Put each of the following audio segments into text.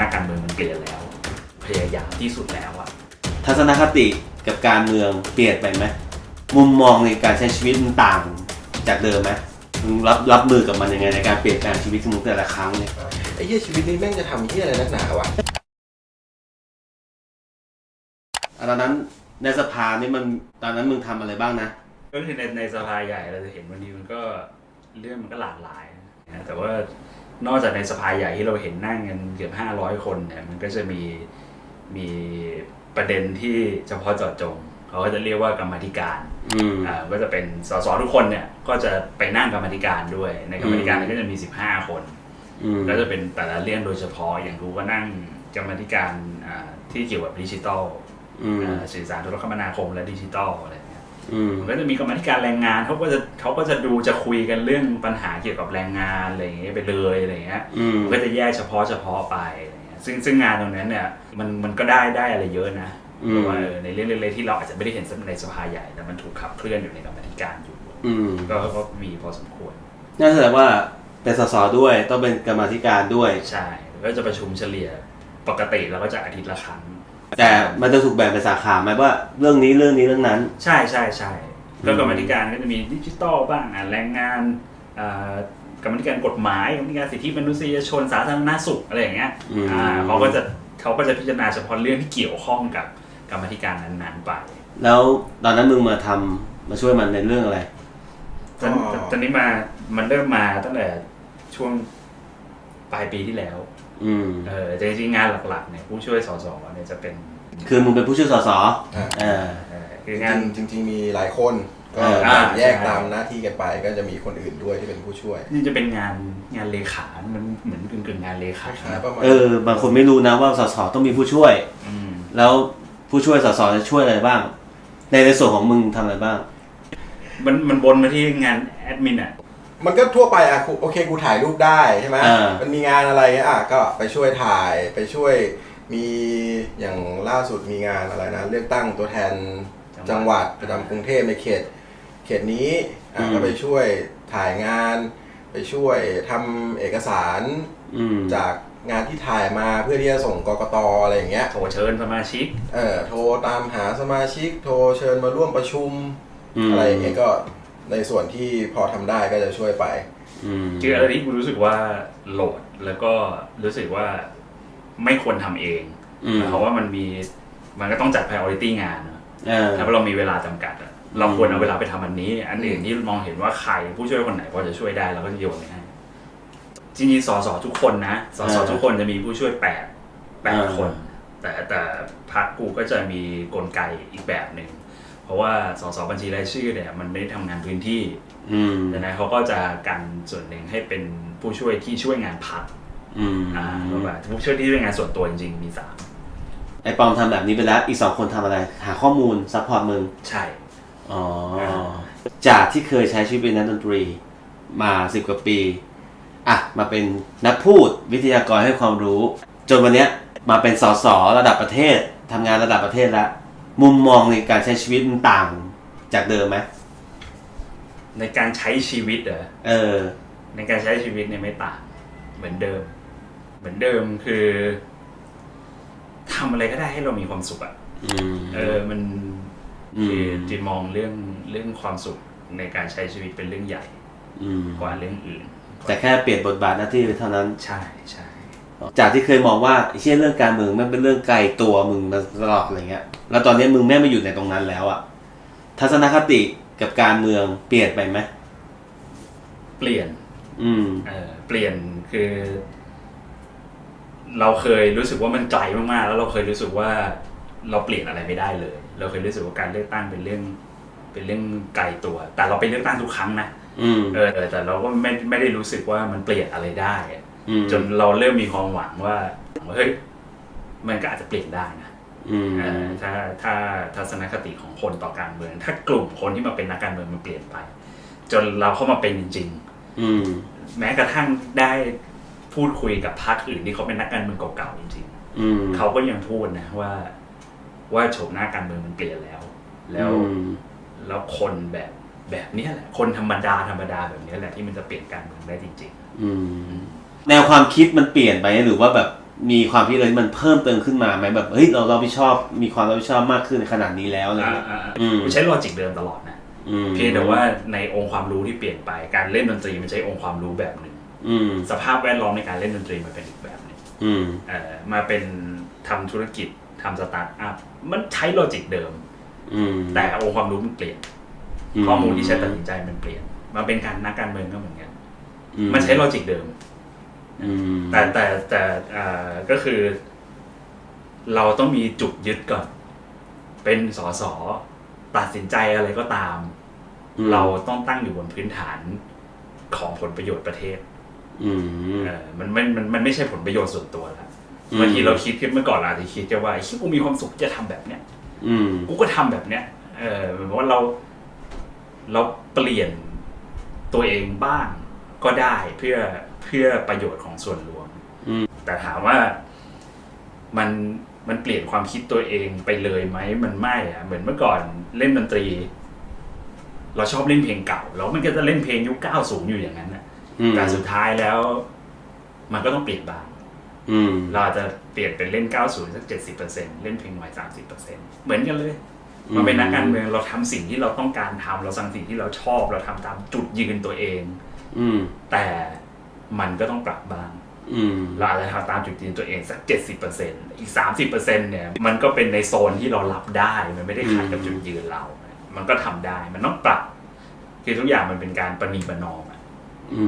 น้าการเมืองมันเปลี่ยนแล้ว พยายามที่สุดแล้วอะทัศนคติกับการเมืองเปลี่ยนไปไหมมุมมองในการใช้ชีวิตมันต่างจากเดิมไหมมึงรับรับมือกับมันยังไงในการเปลี่ยนแปลงชีวิตของมึงแต่ละครั้งเนี่ยไอ้เหี้ยชีวิตนี้แม่งจะทำเหี้ยอะไรนักหนาวะอะตอนนั้นในสภานี่มันตอนนั้นมึงทำอะไรบ้างนะ ก็คือในในสภาใหญ่เราจะเห็นวันนี้มันก็เรื่องมันก็หลากหลายนะแต่ว่า นอกจากในสภาใหญ่ที่เราเห็นนั่งกันเกือบห้าร้อยคนเนี่ยมันก็จะมีมีประเด็นที่เฉพาะเจาะจงเขาก็จะเรียกว่ากรรมาธิการอืมอ่าก็จะเป็นสสทุกคนเนี่ยก็จะไปนั่งกรรมาธิการด้วย ในกรรมาธิการอืมก็จะมี15คนอืมก็จะเป็นแต่ละเรื่องโดยเฉพาะอย่างรู้ก็นั่งกรรมาธิการอ่าที่เกี่ยวกับดิจิทัลอืมอ่าสื่อสารโทรคมนาคมและดิจิทัลอะไรเงี้ย อืมมันก็จะมีกรรมาธิการแรงงานเขาก็จะเขาก็จะดูจะคุยกันเรื่องปัญหาเกี่ยวกับแรงงานอะไรอย่างเงี้ยไปเลยอะไรเงี้ย อืม มันก็จะแยกเฉพาะเฉพาะไปอะไรเงี้ยซึ่งซึ่งงานตรงนั้นเนี่ยมันมันก็ได้ได้อะไรเยอะนะอืเพมราะว่าเออในเรื่องเล็กๆที่เราอาจจะไม่ได้เห็นในสภาใหญ่ แต่มันถูกขับเคลื่อนอยู่ในกรรมาธิการอยู่ อืมก็ก็มีพอสมควร นั่นแสดงว่าเป็นสสด้วยต้องเป็นกรรมาธิการด้วย ใช่ก็จะประชุมเฉลี่ยปกติเราก็จะอาทิตย์ละครั้ง แต่มันจะถูกแบ่งเป็นสาขาไหมว่าเรื่องนี้เรื่องนี้เรื่องนั้น ใช่ใช่ใช่ก็อืมกรรมาธิการก็จะมีดิจิตอลบ้างอะแรงงานอ่ากรรมาธิการกฎหมายกรรมาธิการสิทธิมนุษยชนสาธารณสุขอะไรอย่างเงี้ยอืม อ่าเขาก็จะเขาก็จะพิจารณาเฉพาะเรื่องที่เกี่ยวข้องกับกรรมาธิการนั้นๆไปแล้วตอนนั้นมึงมาทำมาช่วยมันในเรื่องอะไร ตอนตอนนี้มามันเริ่มมาตั้งแต่ช่วงปลายปีที่แล้ว อืม เออแต่จริงๆงานหลักๆเนี่ยผู้ช่วยสสเนี่ยจะเป็นคือมึงเป็นผู้ช่วยสสอะเออ เออคืองาน จริงๆจริงๆมีหลายคนก็เอออ่า แยกใช่ตามหน้าที่กันไป ก็จะมีคนอื่นด้วยที่เป็นผู้ช่วยนี่จะเป็นงานงานเลขา มันเหมือนกึ่งๆงานเลคขาล้ายๆประมาณเออ บางคนไม่รู้นะว่าสสต้องมีผู้ช่วย อืม แล้วผู้ช่วยสสจะช่วยอะไรบ้าง ในในส่วนของมึงทำอะไรบ้าง มันมันวนมาที่งานแอดมินอะ มันก็ทั่วไปอะกูโอเคกูถ่ายรูปได้ใช่ไหมอ่ามันมีงานอะไรเงี้ยอะก็ไปช่วยถ่ายไปช่วยมีอย่างล่าสุดมีงานอะไรนะเลือกตั้งตัวแทนจัจังงหหวัวัดดประจำกรุงเทพในเขต เขตนี้อะอืม ก็ไปช่วยถ่ายงาน ไปช่วยทำเอกสารอืมจากงานที่ถ่ายมาเพื่อที่จะส่งกกตอะไรอย่างเงี้ย โทรเชิญสมาชิก เออโทรตามหาสมาชิก โทรเชิญมาร่วมประชุมอืมอะไรอย่างเงี้ยก็ ในส่วนที่พอทำได้ก็จะช่วยไปอืมคืออะไรที่กูรู้สึกว่าโหลดแล้วก็รู้สึกว่าไม่ควรทำเองอืม เพราะว่ามันมีมันก็ต้องจัด priority งานเนอะเออ ถ้าเรามีเวลาจำกัดอะเราควรเอาเวลาไปทำอันนี้ อันอื่นที่มองเห็นว่าใครผู้ช่วยคนไหนพอจะช่วยได้เราก็จะโยนไปให้จริงๆสสทุกคนนะสสอ่าทุกคนจะมีผู้ช่วยแปดแปดอ่า คน แต่แต่พักกูก็จะมีกลไกอีกแบบหนึ่งเพ ราะว่าสสบัญชีรายชื่อเนี่ยมันได้ทำงานพื้นที่อืมดังนั้นเขาก็จะกันส่วนหนึ่งให้เป็นผู้ช่วยที่ช่วยงานพักอืมอ่าเพราะว่าผู้ช่วยที่ช่วยงานส่วนตัวจริงๆมีสามไอปอมทำแบบนี้ไปแล้วอีกสองคนทำอะไร หาข้อมูลซัพพอร์ตมึง ใช่ อ๋อ จากที่เคยใช้ชีวิตเป็นนักดนตรีมาสิบกว่าปี อะ มาเป็นนักพูดวิทยากรให้ความรู้ จนวันเนี้ยมาเป็นสสระดับประเทศทำงานระดับประเทศแล้ว มุมมองในการใช้ชีวิตมันต่างจากเดิมไหมในการใช้ชีวิตเหรอเออ ในการใช้ชีวิตเนี่ยไม่ต่างเหมือนเดิม เหมือนเดิมคือทำอะไรก็ได้ให้เรามีความสุขอะอืมเออมันอืมคือจีนมองเรื่องเรื่องความสุขในการใช้ชีวิตเป็นเรื่องใหญ่อืมกว่าเรื่องอื่นแต่แค่เปลี่ยนบทบาทหน้าที่ไปเท่านั้น ใช่ใช่ จากที่เคยมองว่าไอ้เช่นเรื่องการเมืองมันเป็นเรื่องไกลตัวมึงมาตลอดอะไรเงี้ย แล้วตอนนี้มึงแม่งมาอยู่ในตรงนั้นแล้วอะทัศนคติกับการเมืองเปลี่ยนไปไหมเปลี่ยน อืม เออเปลี่ยนคือ เราเคยรู้สึกว่ามันไกลมากๆ แล้วเราเคยรู้สึกว่าเราเปลี่ยนอะไรไม่ได้เลย เราเคยรู้สึกว่าการเลือกตั้งเป็นเรื่อง เป็นเรื่องไกลตัว แต่เราไปเลือกตั้งทุกครั้งนะอืม เออเออแต่เราก็ไม่ไม่ได้รู้สึกว่ามันเปลี่ยนอะไรได้ อะอืมจนเราเริ่มมีความหวังว่าเฮ้ยมันก็อาจจะเปลี่ยนได้นะอืมเออถ้าถ้าทัศนคติของคนต่อการเมือง ถ้ากลุ่มคนที่มาเป็นนักการเมืองมันเปลี่ยนไป จนเราเข้ามาเป็นจริงๆอืมแม้กระทั่งได้พูดคุยกับพรรคอื่นที่เขาเป็นนักการเมืองเก่าๆจริงอืมๆเขาก็ยังพูดนะว่าว่าโฉมหน้าการเมืองมันเปลี่ยนแล้ว แล้วอืมแล้วคนแบบแบบเนี้ยแหละ คนธรรมดาธรรมดาแบบเนี้ยแหละที่มันจะเปลี่ยนการเมืองได้จริงอืม แนวความคิดมันเปลี่ยนไปหรือว่าแบบมีความคิดอะไรที่มันเพิ่มเติมขึ้นมาไหมแบบเฮ้ยเราเราผิดชอบมีความรับผิดชอบมากขึ้นในขนาดนี้แล้วอะไรอ่าเงี้ยอ่าอ่าอืมกูใช้ลอจิกเดิมตลอดนะอืมเพียงแต่ว่าในองค์ความรู้ที่เปลี่ยนไปการเล่นดนตรีมันใช้องค์ความรู้แบบหนึ่งอืมสภาพแวดล้อมในการเล่นดนตรีมันเป็นอีกแบบหนึ่งอืมเอ่อมาเป็นทำธุรกิจทำสตาร์ทอัพมันใช้ลอจิกเดิม อืมแต่องค์ความรู้มันเปลี่ยน ข้อมูลที่ใช้ตัดสินใจมันเปลี่ยน มาเป็นการนักการเมืองก็เหมือนกันอืมันใช้ลอจิกเดิมอืม แต่แต่แต่เอ่อก็คือ เราต้องมีจุดยึดก่อน เป็นสสตัดสินใจอะไรก็ตาม เราต้องตั้งอยู่บนพื้นฐานของผลประโยชน์ประเทศอืมเออมันมันมันมันไม่ใช่ผลประโยชน์ส่วนตัวแล้วอืมบางทีเราคิดขึ้นเมื่อก่อนเราอาจจะคิดแค่ว่าไอ้ที่กูมีความสุขจะทำแบบเนี้ยอืมกูก็ทำแบบเนี้ย เออเหมือนว่าเรา เราเปลี่ยนตัวเองบ้างก็ได้เพื่อ เพื่อประโยชน์ของส่วนรวมอืมแต่ถามว่ามันมันเปลี่ยนความคิดตัวเองไปเลยไหมมันไม่อะเหมือนเมื่อก่อนเล่นดนตรี เราชอบเล่นเพลงเก่า แล้วมันก็จะเล่นเพลงยุค90อยู่อย่างนั้นนะอืมแต่สุดท้ายแล้ว มันก็ต้องเปลี่ยนบ้างอืมเราอาจจะเปลี่ยนเป็นเล่น 90 สัก 70%เล่นเพลงใหม่ 30%เหมือนกันเลยอืมมาเป็นนักการเมืองเราทำสิ่งที่เราต้องการทำเราสั่งสิ่งที่เราชอบ เราทำตามจุดยืนตัวเอง อืมแต่ มันก็ต้องปรับบ้างอืมเราอาจจะทำตามจุดยืนตัวเองสัก70%อีก30%เนี่ยมันก็เป็นในโซนที่เรารับได้มันไม่ได้ขัดกับจุดยืนเรา มันก็ทำได้มันต้องปรับ คือทุกอย่างมันเป็นการประนีประนอมอะอื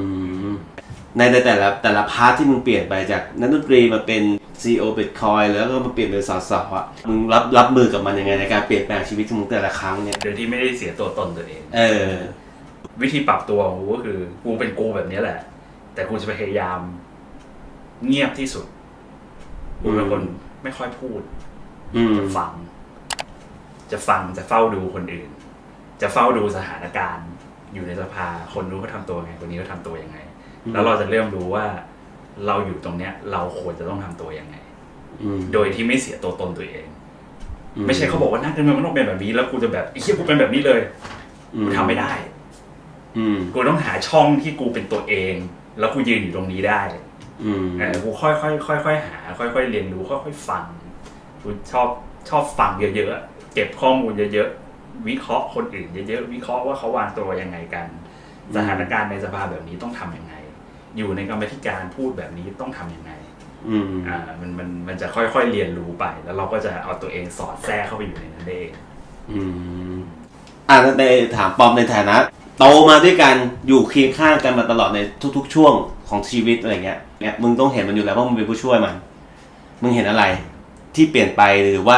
มในในแต่ละแต่ละพาร์ทที่มึงเปลี่ยนไปจากนักดนตรีมาเป็น CEO Bitcoin แล้วก็มาเปลี่ยนเป็นสสอะมึงรับรับมือกับมันยังไงในการเปลี่ยนแปลงชีวิตของมึงแต่ละครั้งเนี่ยโดยที่ไม่ได้เสียตัวตนตัวเอง เออ วิธีปรับตัวของกูก็คือกูเป็นกูแบบนี้แหละ แต่กูจะพยายาม เงียบที่สุดกูเป็นคนไม่ค่อยพูดอืมจะฟัง จะฟังจะเฝ้าดูคนอื่น จะเฝ้าดูสถานการณ์ อยู่ในสภาคนรู้เขาทำตัวไงคนนี้เขาทำตัวยังไง แล้วเราจะเริ่มรู้ว่า เราอยู่ตรงเนี้ย เราควรจะต้องทำตัวยังไงอืมโดยที่ไม่เสียตัวตนตัวเอง ไม่ใช่เขาบอกว่านักการเมืองมันต้องเป็นแบบนี้ แล้วกูจะแบบไอ้เหี้ยกูเป็นแบบนี้เลยกูทำไม่ได้ อืมกูต้องหาช่องที่กูเป็นตัวเอง แล้วกูยืนอยู่ตรงนี้ได้อืมเออกูค่อยค่อยค่อยค่อยๆหา ค่อยค่อยๆเรียนรู้ค่อยค่อยๆฟังกูชอบชอบฟังเยอะๆอะเก็บข้อมูลเยอะๆวิเคราะห์คนอื่นเยอะๆวิเคราะห์ว่าเขาวางตัวยังไงกัน สถานการณ์ในสภาแบบนี้ต้องทำยังไง อยู่ในกรรมธิการพูดแบบนี้ต้องทำยังไงอืมอ่ามันมันมันจะค่อยๆเรียนรู้ไป แล้วเราก็จะเอาตัวเองสอดแทรกเข้าไปอยู่ในนั้นได้เองอืมอ่าในถามปอมในฐานะ โตมาด้วยกันอยู่เคียงข้างกันมาตลอดในทุก ๆ ช่วงของชีวิตอะไรเงี้ยเนี่ยมึงต้องเห็นมันอยู่แล้วเพราะมึงเป็นผู้ช่วยมัน มึงเห็นอะไรที่เปลี่ยนไปหรือว่า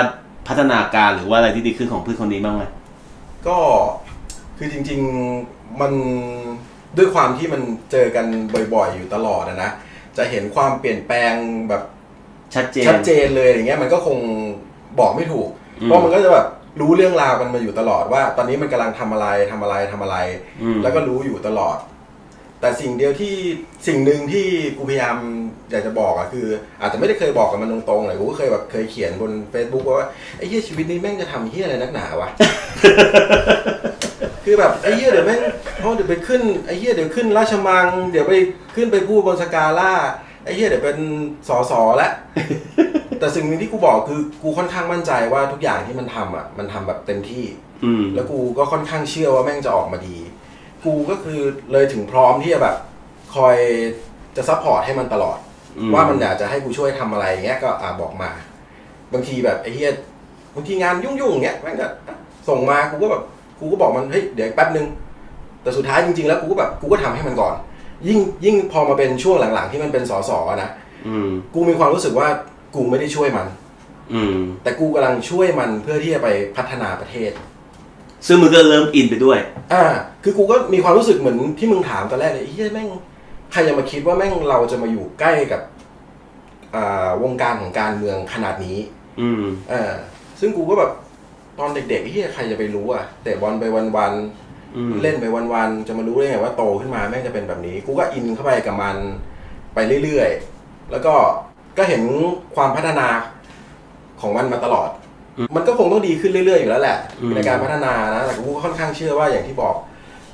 พัฒนาการหรือว่าอะไรที่ดีขึ้นของเพื่อนคนนี้บ้างไหมก็คือจริงๆมันด้วยความที่มันเจอกันบ่อยๆ อยู่ตลอดอะนะจะเห็นความเปลี่ยนแปลงแบบชัดเจนชัดเจนเลยอย่างเงี้ยมันก็คงบอกไม่ถูกอืมเพราะมันก็จะแบบ รู้เรื่องราวกันมาอยู่ตลอดว่า ตอนนี้มันกำลังทำอะไรทำอะไรทำอะไร อืม แล้วก็รู้อยู่ตลอด แต่สิ่งเดียวที่สิ่งหนึ่งที่กูพยายามอยากจะบอกอะคือ อาจจะไม่ได้เคยบอกกับมันตรงๆเลยกูก็เคยแบบเคยเขียนบน Facebook ว่าไอ้เหี้ยชีวิตนี้แม่งจะทำเหี้ยอะไรนักหนาวะ คือแบบไอ้เหี้ยเดี๋ยวแม่งเพราะเดี๋ยวไปขึ้นไอ้เหี้ยเดี๋ยวขึ้นราชมัง เดี๋ยวไปขึ้นไปพูดบนสกาล่า ไอ้เหี้ยเดี๋ยวเป็นสอสอละแต่สิ่งหนึ่งที่กูบอกคือกูค่อนข้างมั่นใจว่าทุกอย่างที่มันทำอะ มันทำแบบเต็มที่ อืม แล้วกูก็ค่อนข้างเชื่อว่าแม่งจะออกมาดี กูก็คือเลยถึงพร้อมที่จะแบบ คอยจะซัพพอร์ตให้มันตลอด อืม ว่ามันอยากจะให้กูช่วยทำอะไรอย่างเงี้ยก็อ่าบอกมา บางทีแบบไอ้เฮียบางทีงานยุ่งๆอย่างเงี้ยแม่งก็ส่งมากูก็แบบกูก็บอกมันเฮ้ยเดี๋ยวแป๊บนึง แต่สุดท้ายจริงๆแล้วกูก็แบบกูก็ทำให้มันก่อน ยิ่งยิ่งพอมาเป็นช่วงหลังๆ ที่มันเป็นสอสออะนะอืม กูมีความรู้สึกว่ากูไม่ได้ช่วยมัน อืม แต่กูกำลังช่วยมันเพื่อที่จะไปพัฒนาประเทศ ซึ่งมึงก็เริ่มอินไปด้วย อ่า คือกูก็มีความรู้สึกเหมือนที่มึงถามตอนแรกเลยไอ้เฮ้ยแม่งใครจะมาคิดว่าแม่งเราจะมาอยู่ใกล้กับอ่าวงการของการเมืองขนาดนี้อืม เออซึ่งกูก็แบบตอนเด็กๆไอ้เฮียใครจะไปรู้อะเตะบอลไปวันอืมๆ เล่นไปวันๆ จะมารู้ได้ไงว่าโตขึ้นมาแม่งจะเป็นแบบนี้ กูก็อินเข้าไปกับมันไปเรื่อยๆ แล้วก็ก็เห็นความพัฒนาของมันมาตลอด มันก็คงต้องดีขึ้นเรื่อยๆ อยู่แล้วแหละอืมในการพัฒนานะ แต่กูก็ค่อนข้างเชื่อว่าอย่างที่บอก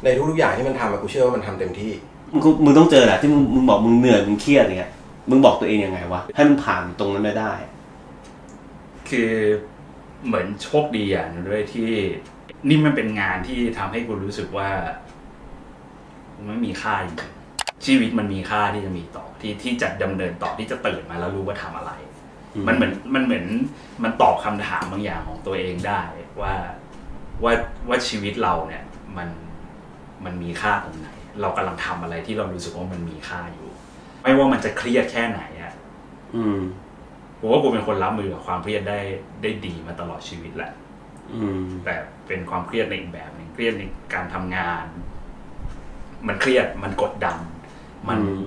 ในทุกๆอย่างที่มันทำอะกูเชื่อว่ามันทำเต็มที่มึงก็มึงต้องเจอแหละที่มึงมึงบอกมึงเหนื่อยมึงเครียดอย่างเงี้ย มึงบอกตัวเองยังไงวะให้มันผ่านตรงนั้นไปได้ คือเหมือนโชคดีอย่างหนึงด้วยที่ นี่มันเป็นงานที่ทำให้กูรู้สึกว่ามันมีค่าจริงๆชีวิตมันมีค่าที่จะมีต่อที่ที่จะดำเนินต่อที่จะตื่นมาแล้วรู้ว่าทำอะไรอืมมันเหมือนมันเหมือนมันตอบคำถามบางอย่างของตัวเองได้ว่าว่าว่าชีวิตเราเนี่ยมันมันมีค่าตรงไหน เรากำลังทำอะไรที่เรารู้สึกว่ามันมีค่าอยู่ ไม่ว่ามันจะเครียดแค่ไหนอะอืม ผมว่ากูเป็นคนรับมือกับความเครียดได้ได้ดีมาตลอดชีวิตแหละ อืม แต่ เป็นความเครียดในอีกแบบหนึ่งเครียดในการทำงาน มันเครียดมันกดดัน มันอืม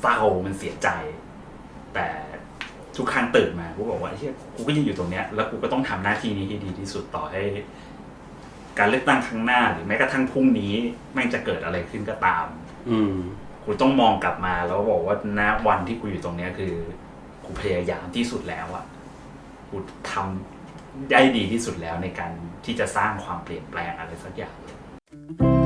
เศร้ามันเสียใจ แต่ทุกครั้งตื่นมากูบอกว่าเฮ้ยกูก็ยังอยู่ตรงเนี้ยแล้วกูก็ต้องทำหน้าที่นี้ให้ดีที่สุดต่อให้ การเลือกตั้งครั้งหน้าหรือแม้กระทั่งพรุ่งนี้แม่งจะเกิดอะไรขึ้นก็ตาม อืมกูต้องมองกลับมาแล้วบอกว่าณวันที่กูอยู่ตรงเนี้ยคือ กูพยายามที่สุดแล้วอะกูทำ ได้ดีที่สุดแล้วในการที่จะสร้างความเปลี่ยนแปลงอะไรสักอย่างเลย